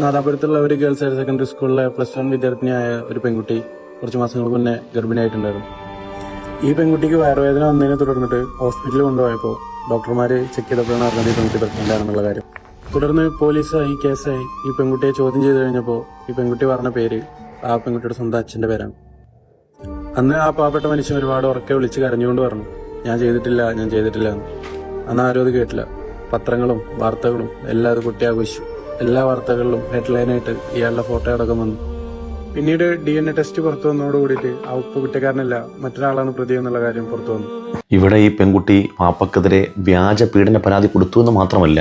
നാദാപുരത്തുള്ള ഒരു girls higher secondary സ്കൂളിലെ plus one വിദ്യാർത്ഥിനിയായ ഒരു പെൺകുട്ടി കുറച്ച് മാസങ്ങൾക്ക് മുന്നേ ഗർഭിണിയായിട്ടുണ്ടായിരുന്നു. ഈ പെൺകുട്ടിക്ക് വയറുവേദന വന്നതിനെ തുടർന്നിട്ട് ഹോസ്പിറ്റലിൽ കൊണ്ടുപോയപ്പോൾ ഡോക്ടർമാർ ചെക്ക് ചെയ്തപ്പോഴാണ് അറിഞ്ഞത് ഈ പെൺകുട്ടി എന്നുള്ള കാര്യം. തുടർന്ന് പോലീസായി കേസായി ഈ പെൺകുട്ടിയെ ചോദ്യം ചെയ്ത് കഴിഞ്ഞപ്പോൾ ഈ പെൺകുട്ടി പറഞ്ഞ പേര് ആ പെൺകുട്ടിയുടെ സ്വന്തം അച്ഛന്റെ പേരാണ്. അന്ന് ആ പാവപ്പെട്ട മനുഷ്യൻ ഒരുപാട് ഉറക്കെ വിളിച്ച് കരഞ്ഞുകൊണ്ട് പറഞ്ഞു ഞാൻ ചെയ്തിട്ടില്ല ഞാൻ ചെയ്തിട്ടില്ല എന്ന്. അന്ന് ആരും അത് കേട്ടില്ല. പത്രങ്ങളും വാർത്തകളും എല്ലാം അത് കുട്ടി ആഘോഷിച്ചു. എല്ലാ വാർത്തകളിലും ഹെഡ്ലൈനായിട്ട് ഇയാളുടെ ഫോട്ടോ അടക്കം വന്നു പിന്നീട് ഡി എൻ എ ടെസ്റ്റ് പുറത്തു വന്നതോട് കൂടിയിട്ട് ആ ഉപ്പ് കുറ്റക്കാരനല്ല മറ്റൊരാളാണ് പ്രതി എന്നുള്ള കാര്യം പുറത്തു വന്നു. ഇവിടെ ഈ പെൺകുട്ടി പാപ്പക്കെതിരെ വ്യാജ പീഡന പരാതി കൊടുത്തു എന്ന് മാത്രമല്ല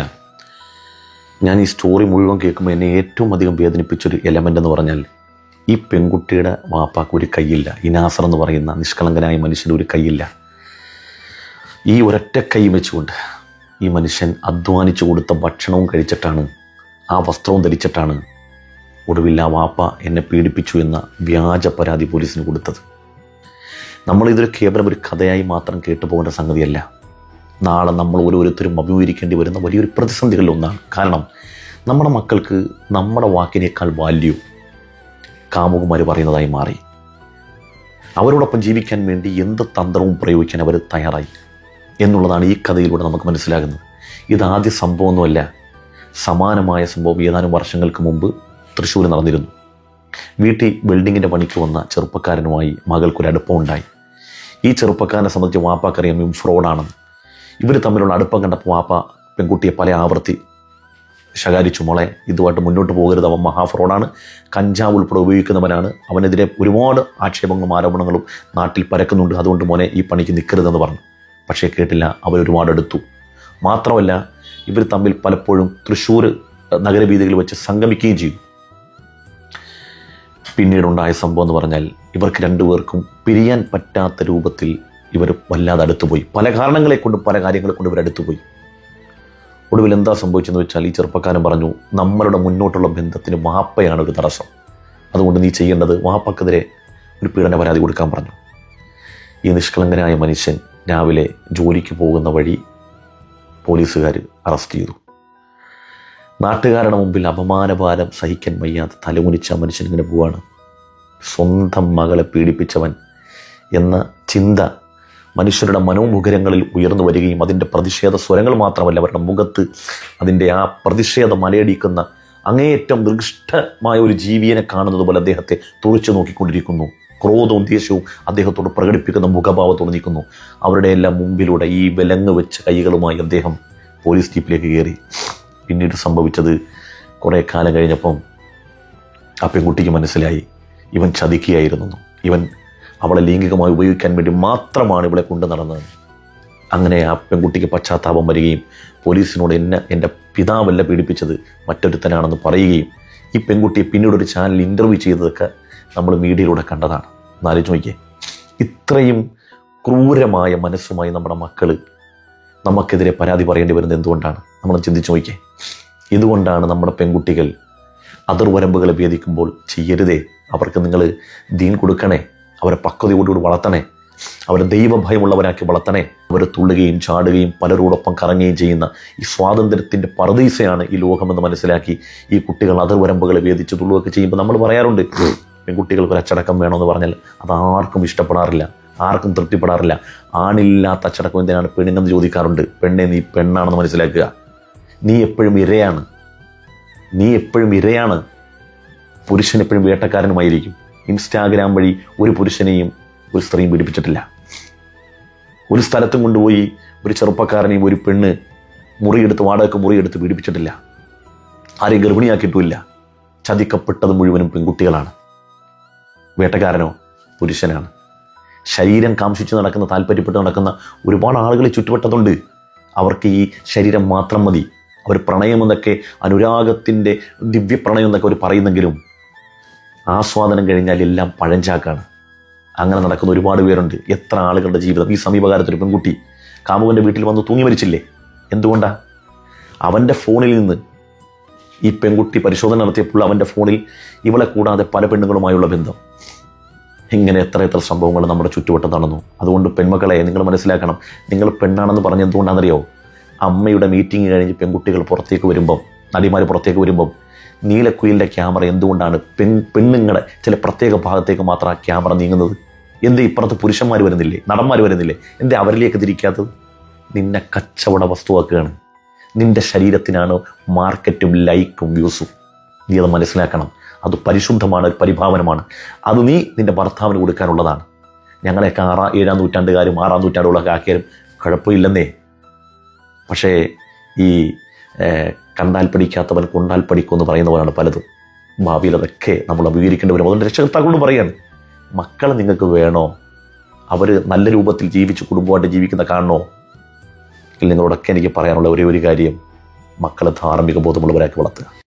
ഞാൻ ഈ സ്റ്റോറി മുഴുവൻ കേൾക്കുമ്പോൾ എന്നെ ഏറ്റവും അധികം വേദനിപ്പിച്ചൊരു എലമെന്റ് എന്ന് പറഞ്ഞാൽ ഈ പെൺകുട്ടിയുടെ വാപ്പാക്ക് ഒരു കൈയില്ല ഇനാസർ എന്ന് പറയുന്ന നിഷ്കളങ്കനായ മനുഷ്യന് ഒരു കൈയില്ല. ഈ ഒരൊറ്റ കൈ വെച്ചുകൊണ്ട് ഈ മനുഷ്യൻ അധ്വാനിച്ചു കൊടുത്ത ഭക്ഷണവും കഴിച്ചിട്ടാണ് ആ വസ്ത്രവും ധരിച്ചിട്ടാണ് ഒടുവിൽ ആ വാപ്പ എന്നെ പീഡിപ്പിച്ചു എന്ന വ്യാജ പരാതി പോലീസിന് കൊടുത്തത്. നമ്മളിതൊരു കേവലം ഒരു കഥയായി മാത്രം കേട്ടു പോകേണ്ട സംഗതിയല്ല. നാളെ നമ്മൾ ഓരോരുത്തരും അഭിമുഖീകരിക്കേണ്ടി വരുന്ന വലിയൊരു പ്രതിസന്ധികളിൽ ഒന്നാണ്. കാരണം നമ്മുടെ മക്കൾക്ക് നമ്മുടെ വാക്കിനേക്കാൾ വാല്യൂ കാമുകുമാർ പറയുന്നതായി മാറി. അവരോടൊപ്പം ജീവിക്കാൻ വേണ്ടി എന്ത് തന്ത്രവും പ്രയോഗിക്കാൻ അവർ തയ്യാറായി എന്നുള്ളതാണ് ഈ കഥയിലൂടെ നമുക്ക് മനസ്സിലാകുന്നത്. ഇതാദ്യ സംഭവമൊന്നുമല്ല. സമാനമായ സംഭവം ഏതാനും വർഷങ്ങൾക്ക് മുമ്പ് തൃശ്ശൂർ നടന്നിരുന്നു. വീട്ടിൽ ബിൽഡിങ്ങിന്റെ പണിക്ക് വന്ന ചെറുപ്പക്കാരനുമായി മകൾക്കൊരു അടുപ്പമുണ്ടായി ഈ ചെറുപ്പക്കാരനെ സംബന്ധിച്ച് വാപ്പാക്കറിയാം ഇവൻ ഫ്രോഡാണെന്ന്. ഇവർ തമ്മിലുള്ള അടുപ്പം കണ്ടപ്പോൾ വാപ്പ പെൺകുട്ടിയെ പല ആവർത്തി ശകാരിച്ചു മോളെ ഇതുമായിട്ട് മുന്നോട്ട് പോകരുത്. അവൻ മഹാഫ്രോഡാണ്. കഞ്ചാവ് ഉൾപ്പെടെ ഉപയോഗിക്കുന്നവനാണ്. അവനെതിരെ ഒരുപാട് ആക്ഷേപങ്ങളും ആരോപണങ്ങളും നാട്ടിൽ പരക്കുന്നുണ്ട്. അതുകൊണ്ട് മോനെ ഈ പണിക്ക് നിൽക്കരുതെന്ന് പറഞ്ഞു. പക്ഷേ കേട്ടില്ല അവരൊരുപാട് അടുത്തു മാത്രമല്ല ഇവർ തമ്മിൽ പലപ്പോഴും തൃശ്ശൂർ നഗരവീഥികളിൽ വെച്ച് സംഗമിക്കുകയും ചെയ്തു പിന്നീടുണ്ടായ സംഭവം എന്ന് പറഞ്ഞാൽ ഇവർക്ക് രണ്ടുപേർക്കും പിരിയാൻ പറ്റാത്ത രൂപത്തിൽ ഇവർ വല്ലാതെ അടുത്തുപോയി. പല കാരണങ്ങളെ കൊണ്ടും പല കാര്യങ്ങളെ കൊണ്ടും ഇവർ അടുത്തുപോയി. ഒടുവിൽ എന്താ സംഭവിച്ചെന്ന് വെച്ചാൽ ഈ ചെറുപ്പക്കാരൻ പറഞ്ഞു നമ്മളുടെ മുന്നോട്ടുള്ള ബന്ധത്തിന് വാപ്പയാണ് ഒരു തടസ്സം. അതുകൊണ്ട് നീ ചെയ്യേണ്ടത് വാപ്പക്കെതിരെ ഒരു പീഡന പരാതി കൊടുക്കാൻ പറഞ്ഞു. ഈ നിഷ്കളങ്കനായ മനുഷ്യൻ രാവിലെ ജോലിക്ക് പോകുന്ന വഴി പോലീസുകാർ അറസ്റ്റ് ചെയ്തു. നാട്ടുകാരുടെ മുമ്പിൽ അപമാനഭാരം സഹിക്കാൻ വയ്യാതെ തലമുനിച്ച മനുഷ്യൻ ഇങ്ങനെ പോവാണ്. സ്വന്തം മകളെ പീഡിപ്പിച്ചവൻ എന്ന ചിന്ത മനുഷ്യരുടെ മനോമുഖരങ്ങളിൽ ഉയർന്നു വരികയും അതിന്റെ പ്രതിഷേധ സ്വരങ്ങൾ മാത്രമല്ല അവരുടെ മുഖത്ത് അതിന്റെ ആ പ്രതിഷേധം മലയടിക്കുന്ന അങ്ങേയറ്റം ദൃഷ്ടമായ ഒരു ജീവിയെ കാണുന്നത് പോലെ അദ്ദേഹത്തെ തുറച്ചു നോക്കിക്കൊണ്ടിരിക്കുന്നു. ക്രോധവും ദേഷ്യവും അദ്ദേഹത്തോട് പ്രകടിപ്പിക്കുന്ന മുഖഭാവത്തോട് നിൽക്കുന്നു. അവരുടെ എല്ലാം മുമ്പിലൂടെ ഈ വിലങ്ങ് വെച്ച കൈകളുമായി അദ്ദേഹം പോലീസ് ജീപ്പിലേക്ക് കയറി. പിന്നീട് സംഭവിച്ചത് കുറേ കാലം കഴിഞ്ഞപ്പം ആ പെൺകുട്ടിക്ക് മനസ്സിലായി. ഇവൻ ചതിക്കുകയായിരുന്നു. ഇവൻ അവളെ ലൈംഗികമായി ഉപയോഗിക്കാൻ വേണ്ടി മാത്രമാണ് ഇവളെ കൊണ്ടു നടന്നത്. അങ്ങനെ ആ പെൺകുട്ടിക്ക് പശ്ചാത്താപം വരികയും പോലീസിനോട് എന്നെ എന്റെ പിതാവല്ല പീഡിപ്പിച്ചത് മറ്റൊരുത്തനാണെന്ന് പറയുകയും ഈ പെൺകുട്ടിയെ പിന്നീട് ഒരു ചാനൽ ഇന്റർവ്യൂ ചെയ്തതൊക്കെ നമ്മൾ മീഡിയയിലൂടെ കണ്ടതാണ്. എന്നാലോചിച്ച് നോക്കിയേ. ഇത്രയും ക്രൂരമായ മനസ്സുമായി നമ്മുടെ മക്കൾ നമുക്കെതിരെ പരാതി പറയേണ്ടി വരുന്നത് എന്തുകൊണ്ടാണ്? നമ്മൾ ചിന്തിച്ചു നോക്കിയേ. ഇതുകൊണ്ടാണ് നമ്മുടെ പെൺകുട്ടികൾ അതിർവരമ്പുകളെ ഭേദിക്കുമ്പോൾ ചെയ്യരുതേ. അവർക്ക് നിങ്ങൾ ദീൻ കൊടുക്കണേ. അവരെ പക്വതയോടുകൂടി വളർത്തണേ. അവരെ ദൈവഭയമുള്ളവരാക്കി വളർത്തണേ. അവർ തുള്ളുകയും ചാടുകയും പലരോടൊപ്പം കറങ്ങുകയും ചെയ്യുന്ന ഈ സ്വാതന്ത്ര്യത്തിന്റെ പറദീസയാണ് ഈ ലോകമെന്ന് മനസ്സിലാക്കി ഈ കുട്ടികൾ അതിർവരമ്പുകളെ ഭേദിച്ച് തുള്ളുകയൊക്കെ ചെയ്യുമ്പോൾ നമ്മൾ പറയാറുണ്ട്. പെൺകുട്ടികൾക്ക് ഒരു അച്ചടക്കം വേണമെന്ന് പറഞ്ഞാൽ അത് ആർക്കും ഇഷ്ടപ്പെടാറില്ല ആർക്കും തൃപ്തിപ്പെടാറില്ല. ആണില്ലാത്ത അച്ചടക്കം എന്തിനാണ് പെണ്ണിനെന്ന് ചോദിക്കാറുണ്ട്. പെണ്ണെ നീ പെണ്ണാണെന്ന് മനസ്സിലാക്കുക. നീ എപ്പോഴും ഇരയാണ്. നീ എപ്പോഴും ഇരയാണ്. പുരുഷൻ എപ്പോഴും വേട്ടക്കാരനുമായിരിക്കും. ഇൻസ്റ്റാഗ്രാം വഴി ഒരു പുരുഷനെയും ഒരു സ്ത്രീയും പീഡിപ്പിച്ചിട്ടില്ല. ഒരു സ്ഥലത്തും കൊണ്ടുപോയി ഒരു ചെറുപ്പക്കാരനെയും ഒരു പെണ്ണ് മുറിയെടുത്ത് വാടകയ്ക്ക് മുറിയെടുത്ത് പീഡിപ്പിച്ചിട്ടില്ല. ആരെയും ഗർഭിണിയാക്കിയിട്ടുമില്ല. ചതിക്കപ്പെട്ടത് മുഴുവനും പെൺകുട്ടികളാണ്. വേട്ടക്കാരനോ പുരുഷനാണ്. ശരീരം കാംക്ഷിച്ച് നടക്കുന്ന താല്പര്യപ്പെട്ട് നടക്കുന്ന ഒരുപാട് ആളുകൾ ചുറ്റുവട്ടത്തുണ്ട്. അവർക്ക് ഈ ശരീരം മാത്രം മതി. അവർ പ്രണയം പ്രണയമെന്നൊക്കെ അനുരാഗത്തിന്റെ ദിവ്യപ്രണയം എന്നൊക്കെ അവർ പറയുന്നെങ്കിലും ആസ്വാദനം കഴിഞ്ഞാൽ എല്ലാം പഴഞ്ചാക്കാണ്. അങ്ങനെ നടക്കുന്ന ഒരുപാട് പേരുണ്ട്. എത്ര ആളുകളുടെ ജീവിതം. ഈ സമീപകാലത്തൊരു പെൺകുട്ടി കാമുകന്റെ വീട്ടിൽ വന്ന് തൂങ്ങി മരിച്ചില്ലേ? എന്തുകൊണ്ടാണ് അവന്റെ ഫോണിൽ നിന്ന് ഈ പെൺകുട്ടി പരിശോധന നടത്തിയപ്പോൾ അവന്റെ ഫോണിൽ ഇവളെ കൂടാതെ പല പെണ്ണുങ്ങളുമായുള്ള ബന്ധം. ഇങ്ങനെ എത്ര എത്ര സംഭവങ്ങൾ നമ്മുടെ ചുറ്റുവട്ടം നടന്നു. അതുകൊണ്ട് പെൺമക്കളെ നിങ്ങൾ മനസ്സിലാക്കണം നിങ്ങൾ പെണ്ണാണെന്ന് പറഞ്ഞ് എന്തുകൊണ്ടാണെന്നറിയോ അമ്മയുടെ മീറ്റിംഗ് കഴിഞ്ഞ് പെൺകുട്ടികൾ പുറത്തേക്ക് വരുമ്പം നടിമാർ പുറത്തേക്ക് വരുമ്പം നീലക്കുയിലിന്റെ ക്യാമറ എന്തുകൊണ്ടാണ് പെൺ പെണ്ണുങ്ങളുടെ ചില പ്രത്യേക ഭാഗത്തേക്ക് മാത്രം ആ ക്യാമറ നീങ്ങുന്നത്? എന്ത് ഇപ്പുറത്ത് പുരുഷന്മാർ വരുന്നില്ലേ നടന്മാർ വരുന്നില്ലേ എന്തേ അവരിലേക്ക് തിരിക്കാത്തത്? നിന്നെ കച്ചവട വസ്തുവാക്കുകയാണ്. നിന്റെ ശരീരത്തിനാണ് മാർക്കറ്റും ലൈക്കും വ്യൂസും നീ അത് മനസ്സിലാക്കണം. അത് പരിശുദ്ധമാണ് ഒരു പരിഭാവനമാണ്. അത് നീ നിന്റെ ഭർത്താവിന് കൊടുക്കാനുള്ളതാണ്. ഞങ്ങളെയൊക്കെ ആറാം ഏഴാം നൂറ്റാണ്ടുകാരും ആറാം നൂറ്റാണ്ടുകളൊക്കെ ആക്കിയാലും കുഴപ്പമില്ലെന്നേ. പക്ഷേ ഈ കണ്ടാൽ പഠിക്കാത്തവൻ കൊണ്ടാൽ പഠിക്കും എന്ന് പറയുന്നവരാണ് പലതും. ഭാവിയിൽ അതൊക്കെ നമ്മൾ അഭിമുഖീകരിക്കേണ്ടി വരും. അതുകൊണ്ട് രക്ഷകർത്താക്കളോട് പറയാണ് മക്കളെ നിങ്ങൾക്ക് വേണോ? അവർ നല്ല രൂപത്തിൽ ജീവിച്ച് കുടുംബമായിട്ട് ജീവിക്കുന്ന കാണണോ? നിങ്ങളോടൊക്കെ എനിക്ക് പറയാനുള്ള ഒരേ ഒരു കാര്യം മക്കളെ ധാർമ്മിക ബോധമുള്ളവരാക്കി വളർത്തുക.